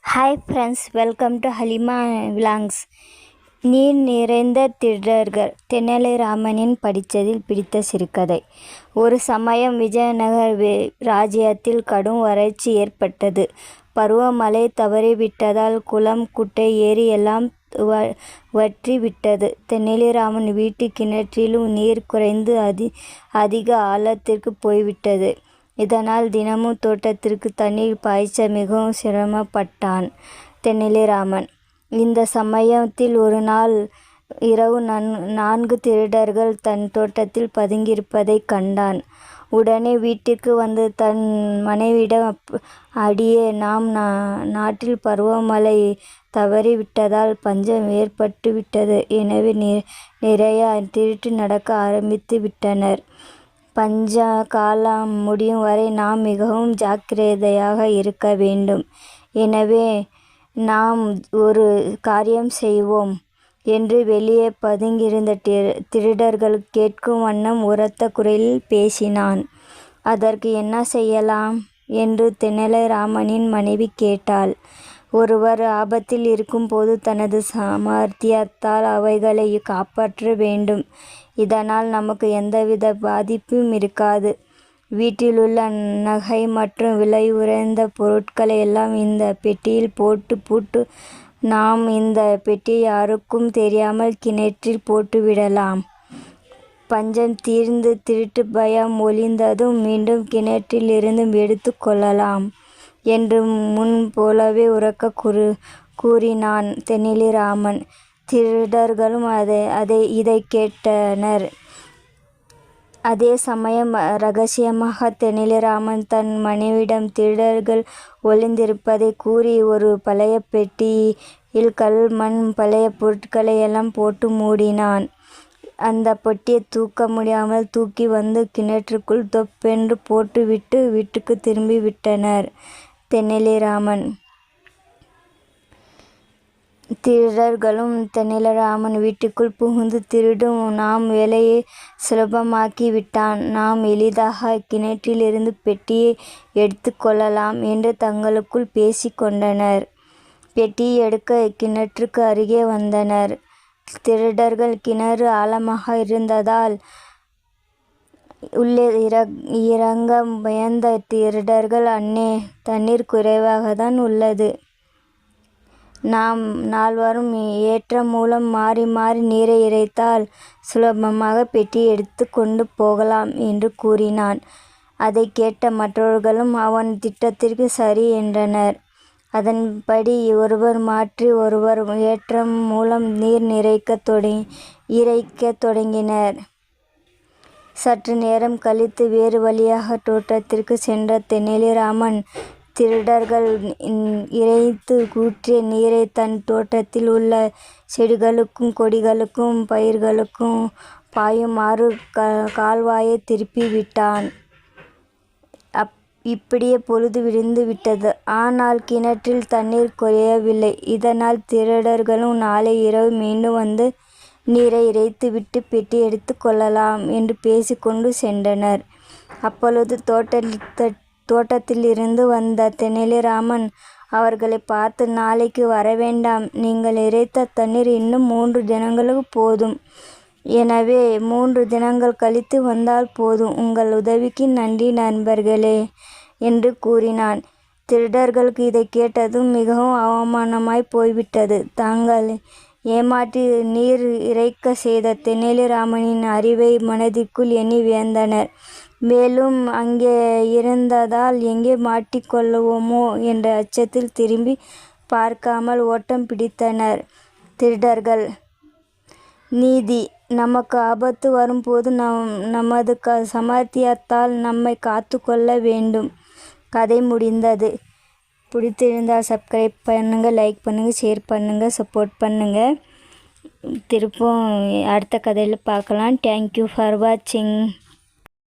Hi friends welcome to Halima vlogs நீர் நிறைந்த திருடர்கள் தெனாலிராமனின் படித்ததில் பிடித்த சிறுகதை. ஒரு சமயம் விஜயநகர் ராஜ்யத்தில் கடும் வறட்சி ஏற்பட்டது. பருவமழை தவறிவிட்டதால் குளம் குட்டை ஏரி எல்லாம் வ- வற்றி விட்டது. தென்னலிராமன் வீட்டு கிணற்றிலும் நீர் குறைந்து அதி அதிக ஆழத்திற்கு போய்விட்டது. இதனால் தினமும் தோட்டத்திற்கு தண்ணீர் பாய்ச்ச மிகவும் சிரமப்பட்டான் தென்னிலிராமன் இந்த சமயத்தில் ஒரு நாள் இரவு நன் நான்கு திருடர்கள் தன் தோட்டத்தில் பதுங்கியிருப்பதைக் கண்டான். உடனே வீட்டிற்கு வந்து தன் மனைவியிடம் அடியே நாம் நா- நாட்டில் பருவமழை தவறிவிட்டதால் பஞ்சம் ஏற்பட்டு விட்டது எனவே நி- நிறைய திருட்டு நடக்க ஆரம்பித்து விட்டனர் பஞ்ச காலம் முடியும் வரை நாம் மிகவும் ஜாக்கிரதையாக இருக்க வேண்டும். எனவே நாம் ஒரு காரியம் செய்வோம் என்று வெளியே பதுங்கியிருந்த திரு திருடர்கள் கேட்கும் வண்ணம் உரத்த குரலில் பேசினான். அதற்கு என்ன செய்யலாம்? என்று தெனாலிராமனின் மனைவி கேட்டாள். ஒருவர் ஆபத்தில் இருக்கும்போது தனது சாமர்த்தியத்தால் அவைகளை காப்பாற்ற வேண்டும். இதனால் நமக்கு எந்தவித பாதிப்பும் இருக்காது. வீட்டிலுள்ள நகை மற்றும் விலை உயர்ந்த பொருட்களை எல்லாம் இந்த பெட்டியில் போட்டு பூட்டு நாம் இந்த பெட்டியை யாருக்கும் தெரியாமல் கிணற்றில் போட்டுவிடலாம் பஞ்சம் தீர்ந்து திருட்டு பயம் ஒளிந்ததும் மீண்டும் கிணற்றில் இருந்து எடுத்து கொள்ளலாம். என்று முன் போலவே உரக்க குறு கூறினான் தெனாலிராமன் திருடர்களும் அதை அதை இதை கேட்டனர். அதே சமயம் ரகசியமாக தெனாலிராமன் தன் மனைவியிடம் திருடர்கள் ஒளிந்திருப்பதை கூறி ஒரு பழைய பெட்டியில் கல் மண் பழைய பொருட்களை எல்லாம் போட்டு மூடினான். அந்த பெட்டியை தூக்க முடியாமல் தூக்கி வந்து கிணற்றுக்குள் தொப்பென்று போட்டுவிட்டு வீட்டுக்கு திரும்பி விட்டனர். தென்னலிராமன். திருடர்களும் தெனாலிராமன் வீட்டுக்குள் புகுந்து திருடும் நாம் வேலையை சுலபமாக்கி விட்டான் நாம் எளிதாக கிணற்றிலிருந்து பெட்டியை எடுத்து கொள்ளலாம் என்று தங்களுக்குள் பேசிக்கொண்டனர் பெட்டியை எடுக்க கிணற்றுக்கு அருகே வந்தனர். திருடர்கள் கிணறு ஆழமாக இருந்ததால் உள்ளே இறங் இறங்க முயந்த திருடர்கள் அன்னே தண்ணீர் குறைவாக தான் உள்ளது. நாம் நால்வரும் ஏற்றம் மூலம் மாறி மாறி நீரை இறைத்தால் சுலபமாக பெட்டி எடுத்து கொண்டு போகலாம் என்று கூறினான். அதை கேட்ட மற்றவர்களும் அவன் திட்டத்திற்கு சரி என்றனர். அதன்படி ஒருவர் மாற்றி ஒருவர் ஏற்றம் மூலம் நீர் நிறைக்கத் தொடங்கி இறைக்க தொடங்கினர். சற்று நேரம் கழித்து வேறு வழியாக தோட்டத்திற்கு சென்ற தெனாலிராமன் திருடர்கள் இறைத்து ஊற்றிய நீரை தன் தோட்டத்தில் உள்ள செடிகளுக்கும் கொடிகளுக்கும் பயிர்களுக்கும் பாயுமாறு க கால்வாயை திருப்பி விட்டான். அப் இப்படியே பொழுது விடிந்து விட்டது. ஆனால் கிணற்றில் தண்ணீர் குறையவில்லை. இதனால் திருடர்களும் நாளை இரவு மீண்டும் வந்து நீரை இறைத்துவிட்டு பெட்டி எடுத்து கொள்ளலாம் என்று பேசிக்கொண்டு சென்றனர். அப்பொழுது தோட்ட தோட்டத்திலிருந்து வந்த தெனாலிராமன் அவர்களை பார்த்து நாளைக்கு வரவேண்டாம். நீங்கள் இறைத்த தண்ணீர் இன்னும் மூன்று தினங்களுக்கு போதும். எனவே மூன்று தினங்கள் கழித்து வந்தால் போதும். உங்கள் உதவிக்கு நன்றி நண்பர்களே என்று கூறினான். திருடர்களுக்கு இதை கேட்டதும் மிகவும் அவமானமாய் போய்விட்டது. தாங்கள் ஏமாற்றி நீர் இறைக்க செய்த தெனாலிராமனின் அறிவை மனதிற்குள் எண்ணி வியந்தனர். மேலும் அங்கே இருந்ததால் எங்கே மாட்டிக்கொள்ளுவோமோ என்ற அச்சத்தில் திரும்பி பார்க்காமல் ஓட்டம் பிடித்தனர் திருடர்கள். நீதி நமக்கு ஆபத்து வரும்போது நம் நமது க சமர்த்தியத்தால் நம்மை காத்து கொள்ள வேண்டும். கதை முடிந்தது. பிடித்திருந்தால் சப்ஸ்கிரைப் பண்ணுங்கள் லைக் பண்ணுங்கள் ஷேர் பண்ணுங்கள் சப்போர்ட் பண்ணுங்கள் திருப்பும் அடுத்த கதையில் பார்க்கலாம். தேங்க்யூ ஃபார் வாட்சிங்